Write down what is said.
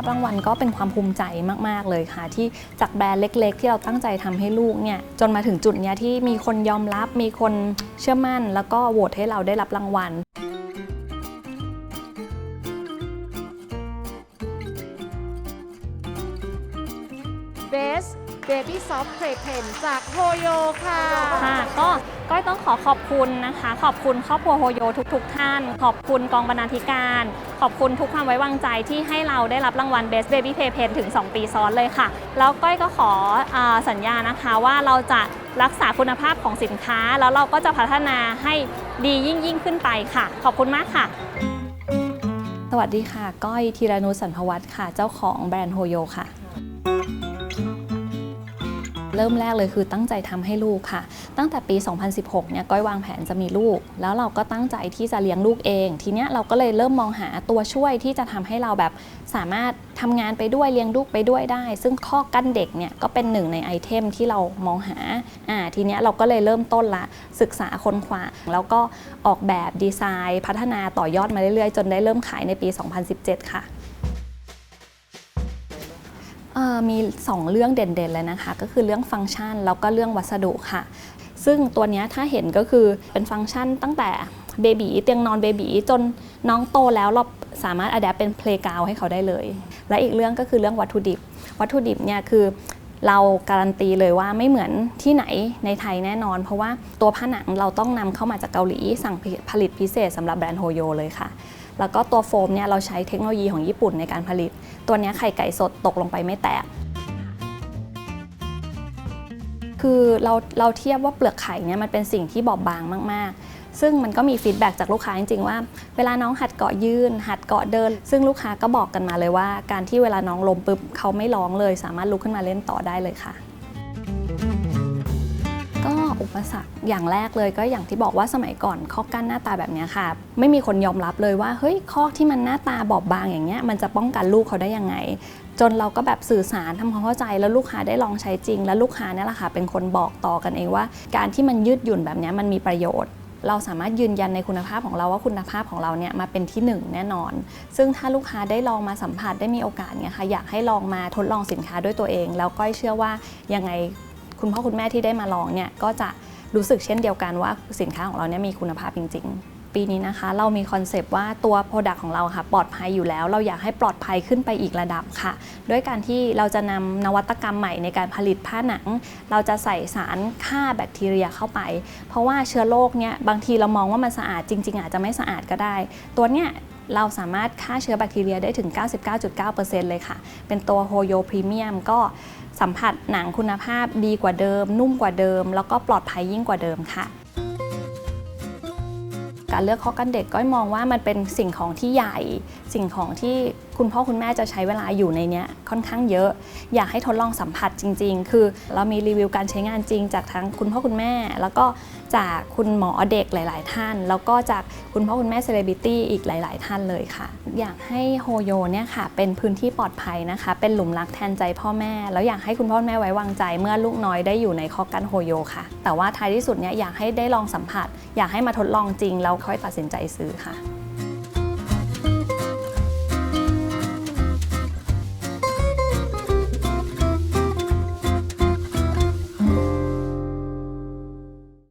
รับรางวัลก็เป็นความภูมิใจมากๆเลยค่ะ ที่จากแบรนด์เล็ก ๆ ที่เราตั้งใจทำให้ลูกเนี่ยจนมาถึงจุดเนี้ยที่มีคนยอมรับ มีคนเชื่อมั่น แล้วก็โหวตให้เราได้รับรางวัล Best Baby Soft Playpen จากโฮโยค่ะค่ะก็ก้อยต้องขอขอบคุณนะคะ ขอบคุณครอบครัวโฮโยทุก ๆทท่าน ขอบคุณกองบรรณาธิการ ขอบคุณทุกความไว้วางใจที่ให้เราได้รับรางวัล Best Baby Play Pen ถึง 2 ปีซ้อนเลยค่ะ แล้วก้อยก็ขออสัญญานะคะว่าเราจะรักษาคุณภาพของสินค้า แล้วเราก็จะพัฒนาให้ดียิ่งยิ่งขึ้นไปค่ะ ขอบคุณมากค่ะ สวัสดีค่ะ ก้อยธีรนุสันพวัตค่ะ เจ้าของแบรนด์โฮโยค่ะ เริ่มแรกเลยคือตั้งใจทำให้ลูกค่ะ ตั้งแต่ปี 2016 เนี่ยก้อยวางแผนจะมีลูก แล้วเราก็ตั้งใจที่จะเลี้ยงลูกเอง ทีเนี้ยเราก็เลยเริ่มมองหาตัวช่วยที่จะทำให้เราแบบสามารถทำงานไปด้วยเลี้ยงลูกไปด้วยได้ ซึ่งข้อกั้นเด็กเนี่ยก็เป็นหนึ่งในไอเทมที่เรามองหาอ่าทีเนี้ยเราก็เลยเริ่มต้นละศึกษาค้นคว้าแล้วก็ออกแบบดีไซน์ พัฒนาต่อยอดมาเรื่อยๆ จนได้เริ่มขายในปี 2017 ค่ะ มี 2 เรื่องเด่นๆเลยนะคะ ก็คือเรื่องฟังก์ชันแล้วก็เรื่องวัสดุค่ะ ซึ่งตัวนี้ถ้าเห็นก็คือเป็นฟังก์ชันตั้งแต่เบบีเตียงนอนเบบีจนน้องโตแล้วเราสามารถอัดแอปเป็นเพลย์กราวให้เขาได้เลย และอีกเรื่องก็คือเรื่องวัตถุดิบ วัตถุดิบเนี่ยคือเราการันตีเลยว่าไม่เหมือนที่ไหนในไทยแน่นอน เพราะว่าตัวผ้าหนังเราต้องนำเข้ามาจากเกาหลี สั่งผลิตพิเศษสำหรับแบรนด์โฮโยเลยค่ะ แล้วก็ตัวโฟมเนี่ยเราใช้เทคโนโลยีของญี่ปุ่นในการผลิต ตัวนี้ไข่ไก่สดตกลงไปไม่แตกคือเราเราเทียบว่าเปลือกไข่เนี่ยมันเป็นสิ่งที่บอบบางมาก ๆ ซึ่งมันก็มีฟีดแบ็กจากลูกค้าจริง ๆ ว่า เวลาน้องหัดเกาะยืน หัดเกาะเดิน ซึ่งลูกค้าก็บอกกันมาเลยว่า การที่เวลาน้องล้มปุ๊บเขาไม่ร้องเลย สามารถลุกขึ้นมาเล่นต่อได้เลยค่ะ อุปสรรคอย่างแรกเลยก็อย่างที่บอกว่าสมัยก่อนข้อกั้นหน้าตาแบบนี้ค่ะ ไม่มีคนยอมรับเลยว่าเฮ้ยข้อที่มันหน้าตาบอบบางอย่างเงี้ยมันจะป้องกันลูกเขาได้ยังไง จนเราก็แบบสื่อสารทำความเข้าใจแล้วลูกค้าได้ลองใช้จริง แล้วลูกค้านี่แหละค่ะเป็นคนบอกต่อกันเองว่า การที่มันยืดหยุ่นแบบนี้มันมีประโยชน์เราสามารถยืนยันในคุณภาพของเราว่าคุณภาพของเราเนี่ยมาเป็นที่หนึ่งแน่นอน ซึ่งถ้าลูกค้าได้ลองมาสัมผัสได้มีโอกาสเนี่ยค่ะอยากให้ลองมาทดลองสินค้าด้วยตัวเอง แล้วก็เชื่อว่ายังไง คุณพ่อคุณแม่ที่ได้มาลองเนี่ยก็จะรู้สึกเช่นเดียวกันว่าสินค้าของเราเนี่ยมีคุณภาพจริง ๆ ปีนี้นะคะ เรามีคอนเซปต์ว่าตัว Product ของเราค่ะปลอดภัยอยู่แล้ว เราอยากให้ปลอดภัยขึ้นไปอีกระดับค่ะ ด้วยการที่เราจะนำนวัตกรรมใหม่ในการผลิตผ้าหนัง เราจะใส่สารฆ่าแบคทีเรียเข้าไป เพราะว่าเชื้อโรคเนี่ยบางทีเรามองว่ามันสะอาดจริง ๆ อาจจะไม่สะอาดก็ได้ ตัวเนี้ย เราสามารถฆ่าเชื้อแบคทีเรียได้ถึง 99.9%เลยค่ะ เป็นตัวโฮโยพรีเมียมก็สัมผัสหนังคุณภาพดีกว่าเดิม นุ่มกว่าเดิม แล้วก็ปลอดภัยยิ่งกว่าเดิมค่ะ การเลือกข้อกันเด็กก็มองว่ามันเป็นสิ่งของที่ใหญ่ สิ่งของที่ คุณพ่อคุณแม่จะใช้เวลาอยู่ในเนี้ยค่อนข้างเยอะ อยากให้ทดลองสัมผัสจริง ๆ คือเรามีรีวิวการใช้งานจริง จากทั้งคุณพ่อคุณแม่ แล้วก็จากคุณหมอเด็กหลาย ๆ ท่าน แล้วก็จากคุณพ่อคุณแม่เซเลบริตี้อีกหลาย ๆ ท่านเลยค่ะ อยากให้โฮโยเนี่ยค่ะเป็นพื้นที่ปลอดภัยนะคะ เป็นหลุมรักแทนใจพ่อแม่ แล้วอยากให้คุณพ่อคุณแม่ไว้วางใจเมื่อลูกน้อยได้อยู่ในคอกกันโฮโยค่ะ แต่ว่าท้ายที่สุดเนี่ยอยากให้ได้ลองสัมผัส อยากให้มาทดลองจริงแล้วค่อยตัดสินใจซื้อค่ะ